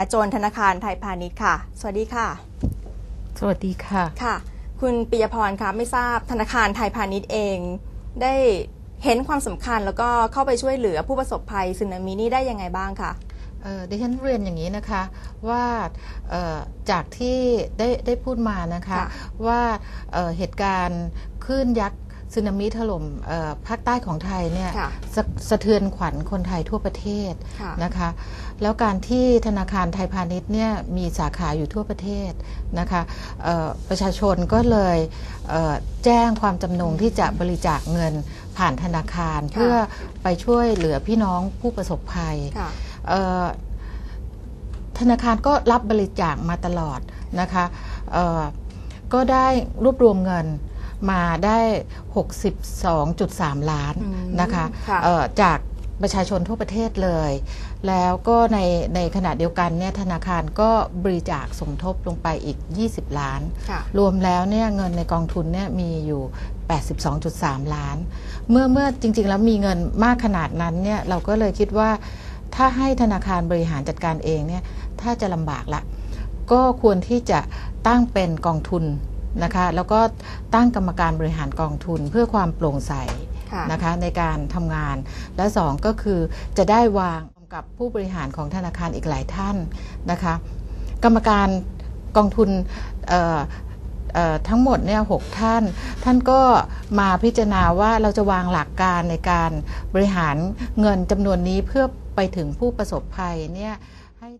จนธนาคารไทยพาณิชย์ค่ะ สวัสดีค่ะ สวัสดีค่ะ ค่ะ คุณปิยพรคะไม่ทราบธนาคารไทยพาณิชย์เอง ได้เห็นความสำคัญแล้วก็เข้าไปช่วยเหลือผู้ประสบภัยสึนามินี่ได้ยังไงบ้างคะเอ่อดิฉันเรียนอย่างนี้นะคะว่าเอ่อจากที่ได้ได้พูดมานะคะค่ะว่าเอ่อเหตุการณ์คลื่นยักษ์ สึนามิถล่มเอ่อภาคใต้ของไทยเนี่ยค่ะสะสะเทือนขวัญคนไทยทั่วประเทศค่ะนะคะ แล้วการที่ธนาคารไทยพาณิชย์เนี่ยมีสาขาอยู่ทั่วประเทศนะคะเอ่อประชาชนก็เลยเอ่อแจ้งความจำนงที่จะบริจาคเงินผ่านธนาคาร เพื่อไปช่วยเหลือพี่น้องผู้ประสบภัยค่ะเอ่อธนาคารก็รับบริจาคมาตลอดนะคะเอ่อก็ได้รวบรวมเงิน มาได้ 62.3 ล้านอืมนะคะค่ะเอ่อจากประชาชนทั่วประเทศเลย แล้วก็ในในขณะเดียวกันเนี่ยธนาคารก็บริจาคสมทบลงไปอีก 20 ล้านค่ะรวมแล้วเนี่ยเงินในกองทุนเนี่ยมีอยู่ 82.3 ล้าน เมื่อเมื่อจริง ๆ แล้วมีเงินมากขนาดนั้นเนี่ยเราก็เลยคิดว่าถ้าให้ธนาคารบริหารจัดการเองเนี่ยถ้าจะลำบากละ ก็ควรที่จะตั้งเป็นกองทุน นะคะแล้วก็ตั้งกรรมการบริหารกองทุนเพื่อความโปร่งใสค่ะนะคะในการทำงาน และสองก็คือจะได้วางกับผู้บริหารของธนาคารอีกหลายท่านนะคะกรรมการกองทุนเอ่อเอ่อทั้งหมดเนี่ยหกท่าน ท่านก็มาพิจารณาว่าเราจะวางหลักการในการบริหารเงินจำนวนนี้เพื่อไปถึงผู้ประสบภัยเนี่ย